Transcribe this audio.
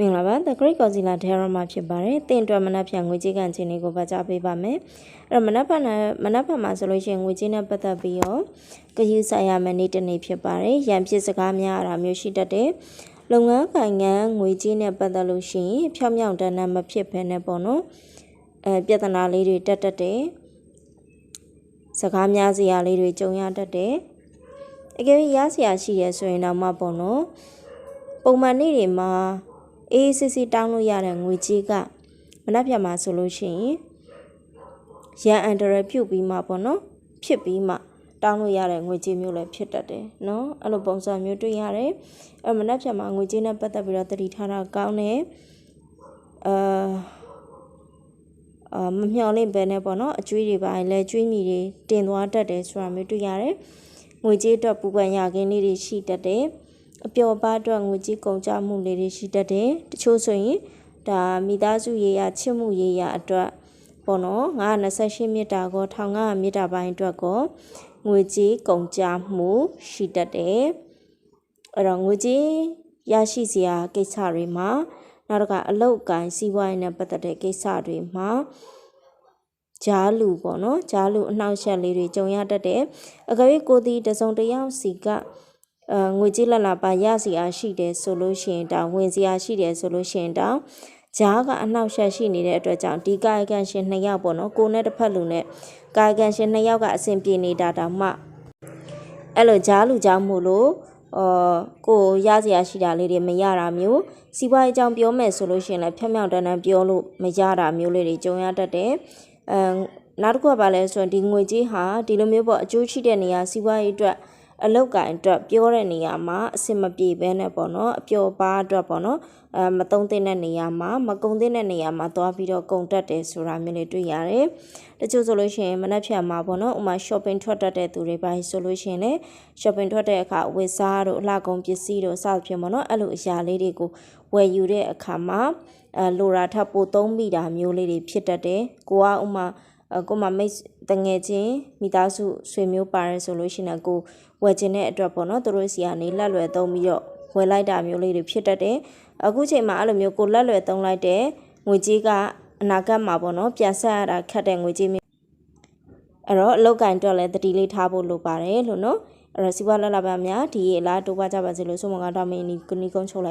မင်္ဂလာပါ The Great Godzilla Drama ဖြစ်ပါတယ်။တင်အတွက်မနက်ဖြန်ငွေကြေးကန်ခြင်းလေးကိုပါကြားပေးပါမယ်။အဲ့တော့မနက်ဖြန်နဲ့မနက်ဖြန်မှာဆိုလို့ရှိရင်ငွေကြေးနဲ့ပတ်သက်ပြီးတော့ကယူဆိုင်ရမယ့်နေ့တစ်နေ့ဖြစ်ပါတယ်။ရန်ဖြစ်စကားများအရာမျိုးရှိတတ်တယ်။လုပ်ငန်းကိုင်ငန်းငွေကြေးနဲ့ပတ်သက်လို့ရှိရင်ဖြောင်းမြောင်တန်းတန်းမဖြစ်ဘဲနဲ့ပေါ့နော်။အဲပြဿနာလေးတွေတက်တက်တယ်။စကားများစရာလေးတွေကြုံရတတ်တယ်။အကယ်၍ရစရာရှိရဆိုရင်တော့မှပေါ့နော်။ပုံမှန်နေ့တွေမှာ အေးအေးဆေးဆေးတောင်းလို့ရတဲ့ငွေကြေးကမနှက်ဖြတ်မှာဆိုလို့ရှိရင်ရန်အန်ဒရယ်ပြုတ်ပြီးမှပေါ့နော်ဖြစ်ပြီးမှတောင်းလို့ရတဲ့ငွေကြေးမျိုးလည်းဖြစ်တတ်တယ်နော်အဲ့လိုပုံစံမျိုးတွေ့ရတယ်အဲ့မနှက်ဖြတ်မှာငွေကြေးနဲ့ပတ်သက်ပြီးတော့တတိထားတာကောင်းတယ်အာအာမမျှော်လင့်ပဲနဲ့ပေါ့နော်အကျွေးတွေပိုင်းလဲကျွေးမိတွေတင်သွားတတ်တယ်ဆိုတာမျိုးတွေ့ရတယ်ငွေကြေးအတွက်ပူပန်ရခင်းလေးတွေရှိတတ်တယ် အပျော်ပါအတွက်ငွေကြေးကုန်ကြမှုလေးတွေရှိတတ်တယ်တချို့ဆိုရင်ဒါမိသားစုရေးရချစ်မှုရေးရအတွက်ပေါ့နော်928မြစ်တာကော1500မြစ်တာပိုင်းအတွက်ကောငွေကြေးကုန်ကြမှုရှိတတ်တယ်အဲ့တော့ငွေကြေးရရှိစရာကိစ္စတွေမှာနောက်တစ်ခါအလုတ်ကိုင်းစီးပွားရေးနဲ့ပတ်သက်တဲ့ကိစ္စတွေမှာဂျားလူပေါ့နော်ဂျားလူအနှောက်အယှက်လေးတွေကြုံရတတ်တယ်အကယ်၍ကိုယ်ဒီတစုံတစ်ယောက်စီကအဲ ငွေကြေးလက်လာပါရစီအားရှိတယ်ဆိုလို့ရှိရင်တောင်ဝင်စီအားရှိတယ်ဆိုလို့ရှိရင်တောင်ဂျားကအနှောက်အယှက်ရှိနေတဲ့အတွက်ကြောင့်ဒီကာယကံရှင်နှစ်ယောက်ပေါ့နော်ကိုယ်နဲ့တစ်ဖက်လူနဲ့ကာယကံရှင်နှစ်ယောက်ကအဆင်ပြေနေတာတောင်မှအဲ့လိုဂျားလူကြောင့်မို့လို့အော်ကိုရစရာရှိတာလေးတွေမရတာမျိုးစီးပွားရေးအကြောင်းပြောမယ်ဆိုလို့ရှိရင်လည်းဖြောင်းဖြောင်းတန်းတန်းပြောလို့မရတာမျိုးလေးတွေကြုံရတတ်တယ်အဲနောက်တစ်ခုကပါလဲဆိုရင်ဒီငွေကြေးဟာဒီလိုမျိုးပေါ့အကျိုးရှိတဲ့နေရာစီးပွားရေးအတွက် အလောက်ကင်အတွက်ပြောတဲ့နေရာမှာအဆင်မပြေဘဲနဲ့ပေါ့နော်အပျော်ပါအတွက်ပေါ့နော်အဲမတုံးတဲ့နေရာမှာမကုံတဲ့နေရာမှာသွားပြီးတော့ကုန်တက်တယ်ဆိုတာမျိုးလေးတွေ့ရတယ်တချို့ဆိုလို့ရှိရင်မနှက်ဖြတ်မှာပေါ့နော်ဥမာ shopping ထွက်တတ်တဲ့သူတွေပါဆိုလို့ရှိရင်လည်း shopping ထွက်တဲ့အခါဝတ်စားတို့အလှကုန်ပစ္စည်းတို့စသဖြင့်ပေါ့နော်အဲ့လိုအရာလေးတွေကိုဝယ်ယူတဲ့အခါမှာအဲလိုရာထပ်ပိုသုံးမိတာမျိုးလေးတွေဖြစ်တတ်တယ်ကိုကဥမာအ ကိုမမိတ်တငယ်ချင်းမိသားစုဆွေမျိုးပါတယ်ဆိုလို့ရှိရင်ကိုဝယ်ခြင်းတဲ့အတွက်ပေါ့နော်သူတို့စီကနေလက်လွယ်သုံးပြီးတော့ဝယ်လိုက်တာမျိုးလေးတွေဖြစ်တတ်တယ်အခုချိန်မှာအဲ့လိုမျိုးကိုလက်လွယ်သုံးလိုက်တဲ့ငွေကြေးကအနာဂတ်မှာပေါ့နော်ပြန်ဆက်ရတာခက်တဲ့ငွေကြေးမျိုးအဲ့တော့အလောက်ကင်တော့လည်းတတိလေးထားဖို့လိုပါတယ်လို့နော်အဲ့တော့စီးပွားလက်လာပါများဒီအလားတိုးပါကြပါစေလို့ဆုမကောင်းတောင်းမင်းဒီကုနီကုန်းချုပ်လိုက်